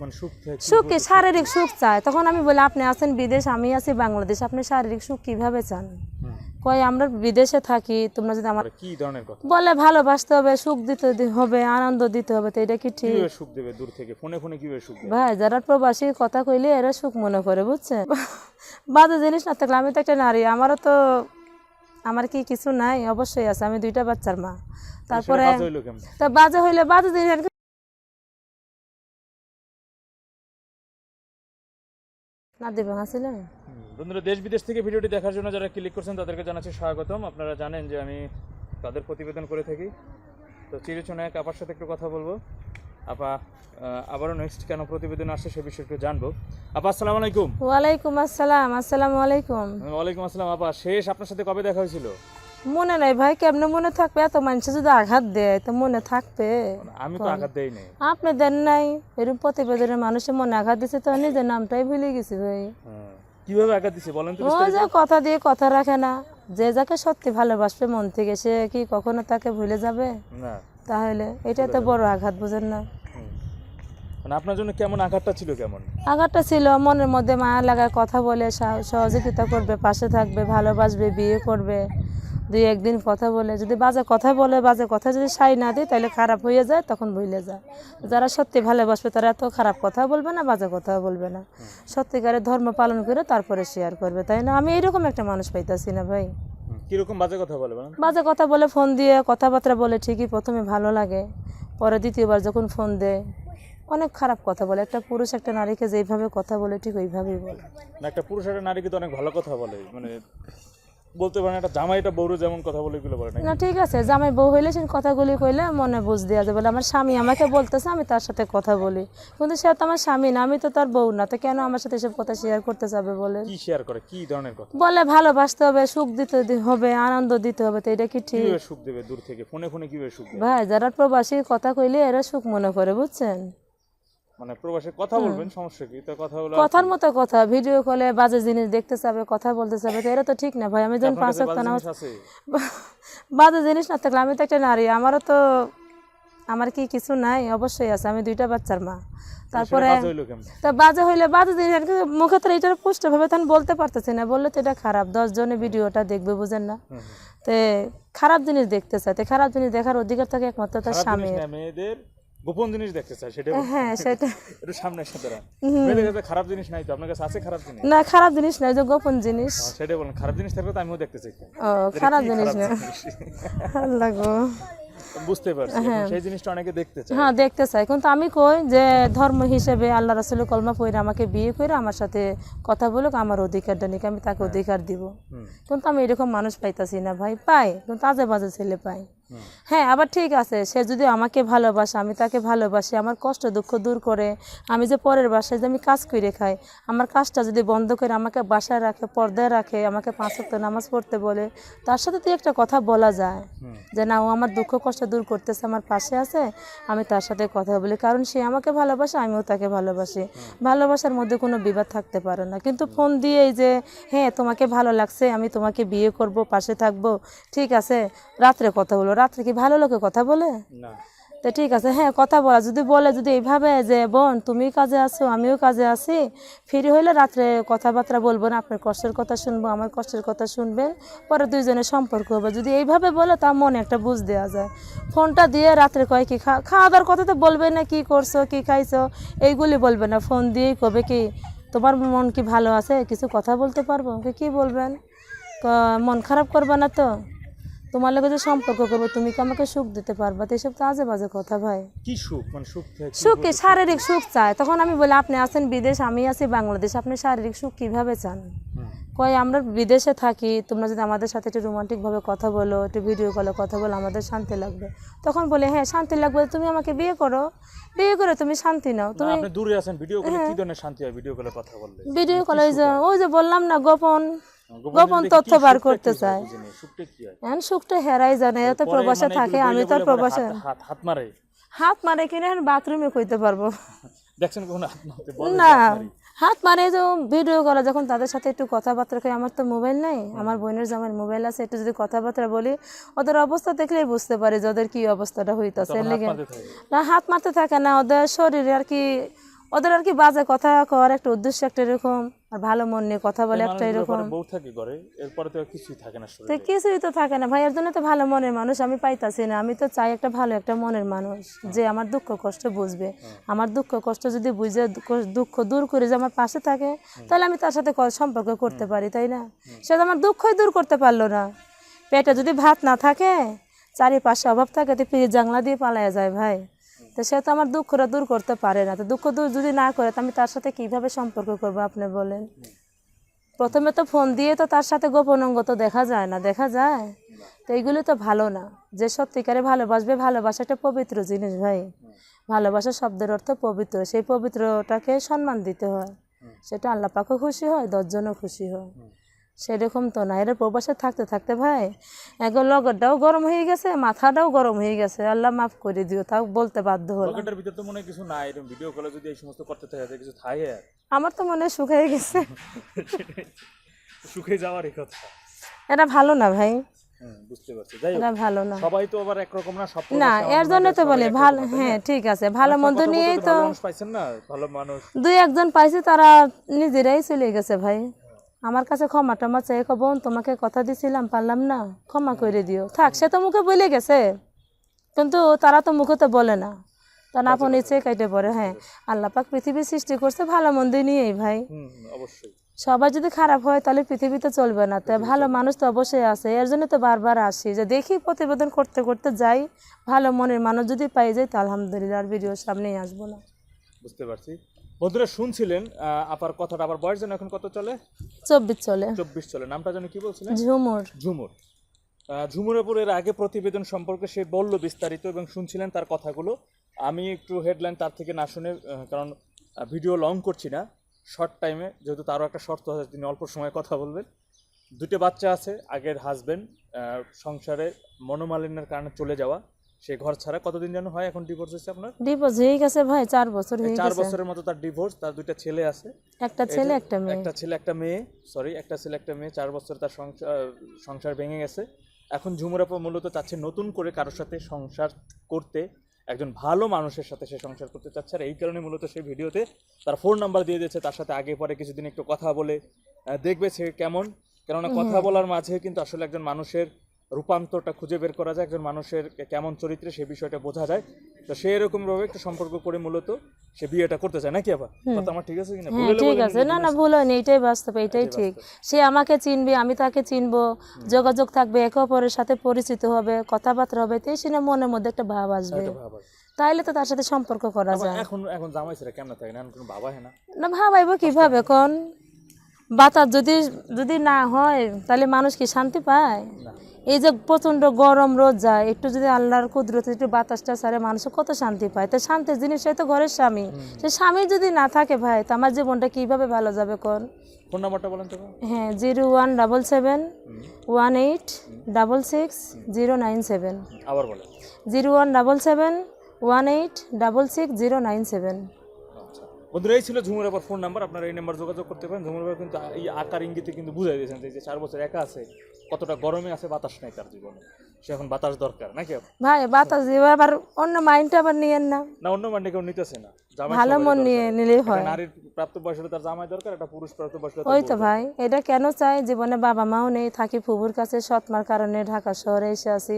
মানে সুখ শারীরিক সুখ চায়। তখন আমি বলি আপনি আছেন বিদেশ আমি আছি বাংলাদেশ। আপনি শারীরিক সুখ কীভাবে চান। কই আমরা বিদেশে থাকি তোমরা যদি আমার কি ধরনের কথা? বলে ভালোবাসতে হবে সুখ দিতে হবে আনন্দ দিতে হবে তো এটা কি ঠিক? সুখ দেবে দূর থেকে? ফোনে ফোনে কীভাবে সুখ ভাই যারা প্রবাসী কথা কইলে এরা সুখ মনে করে বুঝছেন? বাজে জিনিস না থাকলে আমি তো একটা নারী আমারও তো আমার কি কিছু নাই? অবশ্যই আছে আমি দুইটা বাচ্চার মা। তারপরে তা বাজে হইলে বাজে জিনিস আর ভাঙা না দিবে বন্ধুরা দেশ বিদেশ থেকে ভিডিওটি দেখার জন্য যারা ক্লিক করছেন তাদেরকে জানাচ্ছি স্বাগতম। আপনারা জানেন যে আমি তাদের প্রতিবেদন করে থাকি। তো চিরচনায়ক আপার সাথে একটু কথা বলব। আপা আবারও নেক্সট কেন প্রতিবেদন আসছে সে বিষয়ে একটু জানব। আপা আসসালামু আলাইকুম। ওয়ালাইকুম আসসালাম আসসালামু আলাইকুম। ওয়ালাইকুম আসসালাম আপা। শেষ আপনার সাথে কবে দেখা হয়েছিল? মনে নাই ভাই কেমনে মনে থাকবে? এত মানুষ যদি আঘাত দেয় তো মনে থাকবে। আমি তো আঘাত দেই নাই। আপনি দেন নাই। এরকম প্রতিবেদনের মানুষের মনে আঘাত দিছে তো নিজের নামটাই ভুলে গেছি ভাই। হ্যাঁ। কীভাবে আঘাত দিছে বলেন তো ও যে কথা দিয়ে কথা রাখে না। যে যাকে সত্যি ভালোবাসবে মন থেকে সে কি কখনো তাকে ভুলে যাবে? না। তাহলে এটা তো বড় আঘাত বুঝেন না। মানে আপনার জন্য কেমন আঘাতটা ছিল কেমন? আঘাতটা ছিল মনের মধ্যে মায়া লাগায় কথা বলে সহযোগিতা করবে পাশে থাকবে ভালোবাসবে বিয়ে করবে। দুই একদিন কথা বলে যদি বাজে কথা বলে বাজে কথা যদি সাই না দিই তাহলে খারাপ হয়ে যায় তখন ভুলে যায়। যারা সত্যি ভালোবাসবে তারা এত খারাপ কথা বলবে না বাজে কথা বলবে না। সত্যিকারের ধর্ম পালন করে তারপরে শেয়ার করবে তাই না? আমি এরকম একটা মানুষ পাইতাছি না ভাই। কীরকম বাজে কথা বলে বাজে কথা বলে ফোন দিয়ে কথাবার্তা বলে ঠিকই প্রথমে ভালো লাগে পরে দ্বিতীয়বার যখন ফোন দেয় অনেক খারাপ কথা বলে। একটা পুরুষ একটা নারীকে যেইভাবে কথা বলে ঠিক ওইভাবেই বলে। একটা পুরুষ একটা নারী কিন্তু অনেক ভালো কথা বলে মানে বলতে পারেন একটা জামাই একটা বউরও যেমন কথা বলে এগুলো বলে না ঠিক আছে জামাই বউ হইলে সে কথাগুলি কইলে মনে বুঝ দেওয়া যাবে। আমার স্বামী আমাকে বলতেছে আমি তার সাথে কথা বলি। কিন্তু সে তো আমার স্বামী না আমি তো তার বউ না তো কেন আমার সাথে এসব কথা শেয়ার করতে যাবে বলে? কি শেয়ার করে? কি ধরনের কথা? বলে ভালোবাসতে হবে সুখ দিতে হবে আনন্দ দিতে হবে তো এটা কি ঠিক? সুখ দেবে দূর থেকে? ফোনে ফোনে কীভাবে সুখ ভাই যারা প্রবাসী কথা কইলে এরা সুখ মনে করে বুঝছেন? মানে প্রবাসে কথা বলবেন সমস্যা কি? তো কথা বলে কথার মতো কথা ভিডিও কলে বাজে জিনিস দেখতে চাবে কথা বলতে চাবে তো এটা তো ঠিক না ভাই। আমি যখন পাঁচ ওয়াক্ত নামাজ বাজে জিনিস না থাকলে আমি তো একটা নারী আমারও তো আমার কি কিছু নাই? অবশ্যই আছে আমি দুইটা বাচ্চার মা। তারপরে তা বাজে হইলে বাজে জিনিস মুখে তো এটার পুষ্টভাবে তখন বলতে পারতেছি না। বললে তো এটা খারাপ দশ জনে ভিডিওটা দেখবে বুঝেন না। তে খারাপ জিনিস দেখতে চায়। খারাপ জিনিস দেখার অধিকার থাকে একমাত্র তার স্বামী মেয়েদের গোপন জিনিস দেখতে চায় সেটা হ্যাঁ সেটা একটু সামনে এসে দাঁড়ান। মেয়েদের কাছে খারাপ জিনিস নাই তো আপনার কাছে আছে খারাপ জিনিস? না খারাপ জিনিস না ওই যে গোপন জিনিস। হ্যাঁ, সেটাই বলেন খারাপ জিনিস থাকলে তো আমিও দেখতে চাই। ও খারাপ জিনিস না। আল্লাহ গো। বুঝতে পারছি সেই জিনিসটা অনেকে দেখতে চায়। হ্যাঁ দেখতে চাই কিন্তু আমি কই যে ধর্ম হিসেবে আল্লাহ রাসুল কলমা পড়ে আমাকে বিয়ে করে আমার সাথে কথা বলুক আমার অধিকারটা নিক আমি তাকে অধিকার দিব। কিন্তু আমি এরকম মানুষ পাইতাছি না ভাই পাই। কিন্তু আজে বাজে ছেলে পাই। হ্যাঁ আবার ঠিক আছে, সে যদি আমাকে ভালোবাসে, আমি তাকে ভালোবাসি, আমার কষ্ট দুঃখ দূর করে, আমি যে পরের বাসায় যে আমি কাজ করে খাই, আমার কাজটা যদি বন্ধ করে আমাকে বাসায় রাখে, পর্দায় রাখে, আমাকে পাঁচ ওয়াক্ত নামাজ পড়তে বলে, তার সাথে তো একটা কথা বলা যায় যে, না, ও আমার দুঃখ কষ্ট দূর করতেছে, আমার পাশে আছে, আমি তার সাথে কথা বলি, কারণ সে আমাকে ভালোবাসে, আমিও তাকে ভালোবাসি। ভালোবাসার মধ্যে কোনো বিবাদ থাকতে পারে না। কিন্তু ফোন দিয়েই যে হ্যাঁ তোমাকে ভালো লাগছে, আমি তোমাকে বিয়ে করব, পাশে থাকব, ঠিক আছে, রাত্রে কথা বলো রাত্রে কি ভালো লোকে কথা বলে? না। তো ঠিক আছে হ্যাঁ কথা বলা। যদি বলে যদি এইভাবে যে বোন তুমি কাজে আছো আমিও কাজে আছি ফ্রি হইলে রাত্রে কথাবার্তা বলব না আপনার কষ্টের কথা শুনব আমার কষ্টের কথা শুনবেন পরে দুইজনের সম্পর্ক হবে। যদি এইভাবে বলে তা মনে একটা বুঝ দেওয়া যায়। ফোনটা দিয়ে রাত্রে কয় কি খা খাওয়া দাওয়ার কথা তো বলবে না কি করছ কি খাইছো এইগুলি বলবে না। ফোন দিয়েই কবে কি তোমার মন কি ভালো আছে? কিছু কথা বলতে পারব? ওকে কি বলবেন? মন খারাপ করবে না তো? তোমার লোকে যে সম্পর্ক করব তুমি কি আমাকে সুখ দিতে পারবা? তো এসব তো আজে বাজে কথা ভাই। কি সুখ? মানে সুখ সুখ কি শারীরিক সুখ চায়। তখন আমি বলি আপনি আছেন বিদেশ আমি আছি বাংলাদেশ আপনি শারীরিক সুখ কীভাবে চান। কই আমরা বিদেশে থাকি তোমরা যদি আমাদের সাথে একটু রোমান্টিকভাবে কথা বলো একটু ভিডিও কলে কথা বলো আমাদের শান্তি লাগবে। তখন বলে হ্যাঁ শান্তি লাগবে তুমি আমাকে বিয়ে করো। বিয়ে করে তুমি শান্তি নাও। তুমি আপনি দূরে আছেন ভিডিও কলে হ্যাঁ। কি ধরনের শান্তি হয় ভিডিও কলে কথা বললে? ভিডিও কলে যে ওই যে বললাম না গোপন। গোপন তথ্য বার করতে চায়। সুখটা এখন সুখটা হেরাই জানে এত প্রবাসে মানে থাকে আমি তো প্রবাসে হাত- মারে। হাত মারে কিনে বাথরুমে কইতে পারব। দেখছেন কখনো হাত মারতে না হাত মারি। যে ভিডিও করা যখন তাদের সাথে একটু কথাবার্তা কই আমার তো মোবাইল নাই আমার বোনের জামার মোবাইল আছে একটু যদি কথাবার্তা বলি ওদের অবস্থা দেখলেই বুঝতে পারি যে ওদের কি অবস্থাটা হইতাছে। না হাত মারতে থাকে না ওদের শরীরে আর কি ওদের আর কি বাজে কথা কর একটা উদ্দেশ্য একটা এরকম আর ভালো মন নিয়ে কথা বলে একটা এরকম। বউ থাকে ঘরে এরপরে তো কিছুই থাকে না তো কিছুই তো থাকে না। ভাই এর জন্য তো ভালো মনের মানুষ আমি পাইতাছি না। আমি তো চাই একটা ভালো একটা মনের মানুষ যে আমার দুঃখ কষ্ট বুঝবে। আমার দুঃখ কষ্ট যদি বুঝে দুঃখ- দূর করে যে আমার পাশে থাকে তাহলে আমি তার সাথে সম্পর্ক করতে পারি তাই না? সে তো আমার দুঃখই দূর করতে পারল না। পেটে যদি ভাত না থাকে চারিপাশে অভাব থাকে তো জাংলা দিয়ে পালায়া যায় ভাই। তো সে তো আমার দুঃখটা দূর করতে পারে না। তো দুঃখ দূর যদি না করে, তো আমি তার সাথে কীভাবে সম্পর্ক করব আপনি বলেন? প্রথমে তো ফোন দিয়ে তো তার সাথে গোপন অঙ্গ তো দেখা যায় না, দেখা যায়? তো এইগুলো তো ভালো না। যে সত্যিকারে ভালোবাসবে, ভালোবাসা একটা পবিত্র জিনিস ভাই। ভালোবাসা শব্দের অর্থ পবিত্র। সেই পবিত্রটাকে সম্মান দিতে হয়। সেটা আল্লাহ পাকও খুশি হয়, দশজনও খুশি হয়। সেরকম তো না। এরা প্রবাসে থাকতে থাকতে ভাই এখন লগরটাও গরম হয়ে গেছে মাথাটাও গরম হয়ে গেছে। আল্লাহ মাফ করে দিও তাও বলতে বাধ্য পকেটের ভিতর তো মনে হয় কিছু নাই এরকম ভিডিও কলে যদি এই সমস্ত করতে থাকে তাহলে কিছু থাকে আর। আমার তো মনে হয় শুকিয়ে গেছে। যাওয়ারই কথা। এটা ভালো না ভাই। হুম, বুঝতে পারছি। যাই হোক এটা ভালো না। সবাই তো আবার একরকম না সব না প্রবাসী এর আমাদের জন্য তো সবাই বলে একরকম ভালো না, তাই না? হ্যাঁ ঠিক আছে ভালো মন্দ কথা বলতে নিয়েই তো তো ভালো মানুষ পাইছেন না? ভালো মানুষ। দুই একজন পাইছে তারা নিজেরাই চলে গেছে ভাই। আমার কাছে ক্ষমা টমা চেয়ে কো বোন তোমাকে কথা দিছিলাম পারলাম না। ক্ষমা করে দিও। থাক সে তো মুখে বলে গেছে। কিন্তু তারা তো মুখে তো বলে না। তার আপন ইচ্ছে কাইটে পড়ে হ্যাঁ। আল্লাহ পাক পৃথিবী সৃষ্টি করছে ভালো মন্দ নিয়েই ভাই। অবশ্যই। সবাই যদি খারাপ হয় তাহলে পৃথিবীতে চলবে না। তো ভালো মানুষ তো অবশ্যই আছে। এর জন্য তো বারবার আসি যে দেখি প্রতিবেদন করতে করতে যাই ভালো মনের মানুষ যদি পাই যাই তো আলহামদুলিল্লাহ আর ভিডিওর সামনেই আসব না। বুঝতে পারছি। বন্ধুরা শুনছিলেন আপার কথাটা আবার বয়স যেন এখন কত চলে? চব্বিশ চলে। চব্বিশ চলে। নামটা যেন কি বলছিলেন? ঝুমুর। ঝুমুর। এর আগে প্রতিবেদন সম্পর্কে সে বলল বিস্তারিত এবং শুনছিলেন তার কথাগুলো। আমি একটু হেডলাইন তার থেকে না শুনে কারণ ভিডিও লং করছি না। শর্ট টাইমে যেহেতু তারও একটা শর্ত আছে তিনি অল্প সময় কথা বলবেন। দুটো বাচ্চা আছে আগের হাজবেন্ড সংসারে মনোমালিন্যের কারণে চলে যাওয়া। সে ঘর ছাড়া কতদিন যেন হয় এখন ডিভোর্স হয়েছে আপনার? ডিভোর্স হয়ে গেছে ভাই চার বছর হয়ে চার বছরের মতো তার ডিভোর্স তার দুইটা ছেলে আছে। একটা ছেলে একটা মেয়ে। একটা ছেলে একটা মেয়ে সরি একটা ছেলে একটা মেয়ে চার বছর তার সংসার সংসার ভেঙে গেছে। এখন ঝুমুর আপা মূলত চাচ্ছে নতুন করে কারোর সাথে সংসার করতে একজন ভালো মানুষের সাথে সে সংসার করতে চাচ্ছে। আর এই কারণে মূলত সেই ভিডিওতে তার ফোন নাম্বার দিয়ে দিয়েছে তার সাথে আগে পরে কিছুদিন একটু কথা বলে দেখবে সে কেমন। কেননা কথা বলার মাঝে কিন্তু আসলে একজন মানুষের রূপান্তরটা খুঁজে বের করা যায় একজন মানুষের কেমন চরিত্রে সে বিষয়টা বোঝা যায়। তো সে এরকম ভাবে একটা সম্পর্ক করে মূলত সে বিয়েটা করতে চায় নাকি আপা কথা আমার ঠিক আছে কিনা? হ্যাঁ ঠিক আছে। না না ভুল হয়নি এটাই বাস্তব এটাই ঠিক। সে আমাকে চিনবে আমি তাকে চিনবো যোগাযোগ থাকবে একে অপরের সাথে পরিচিত হবে কথাবার্তা হবে তাই সে না মনের মধ্যে একটা ভাব আসবে। তাইলে তো তার সাথে সম্পর্ক করা যায়। এখন এখন জামাই ছেলে কেমন থাকে? না কোনো বাবা হ্যাঁ না? না ভাবাইব কীভাবে? কোন? বাতাস যদি যদি না হয় তাহলে মানুষ কি শান্তি পায়? এই যে প্রচণ্ড গরম রোদ যায় একটু যদি আল্লাহর কুদরতে একটু বাতাসটা ছাড়ে মানুষ কত শান্তি পায়? তো শান্তির জিনিসটাই তো ঘরের স্বামী। সে স্বামী যদি না থাকে ভাই তো আমার জীবনটা কীভাবে ভালো যাবে কোন? ফোন নাম্বারটা বলেন তো হ্যাঁ zero one double seven one eight double six zero nine seven. আবার বলেন। Zero one double seven one eight double six zero nine seven. বন্ধুরা এই ছিল ঝুমুর আবার ফোন নাম্বার আপনারা এই নাম্বার যোগাযোগ করতে পারেন। ঝুমুর ভাই কিন্তু এই আকার ইঙ্গিতে কিন্তু বুঝাই দিয়েছেন যে চার বছর একা আছে কতটা গরমে আছে বাতাস নাই তার জীবনে। সে এখন বাতাস দরকার নাকি ভাই বাতাস দিবে আবার অন্য মাইন্ডটা আবার নিয়েন না। না অন্য মানে কেউ নিতেছে না। ভালো মন নিয়ে একটা হয়। নারীর প্রাপ্ত বয়স তার জামাই দরকার একটা পুরুষ প্রাপ্ত বয়স হলে ওই তো ভাই এটা কেন চাই? জীবনে বাবা মাও নেই থাকি ফুবুর কাছে সৎমার কারণে ঢাকা শহরে এসে আছি।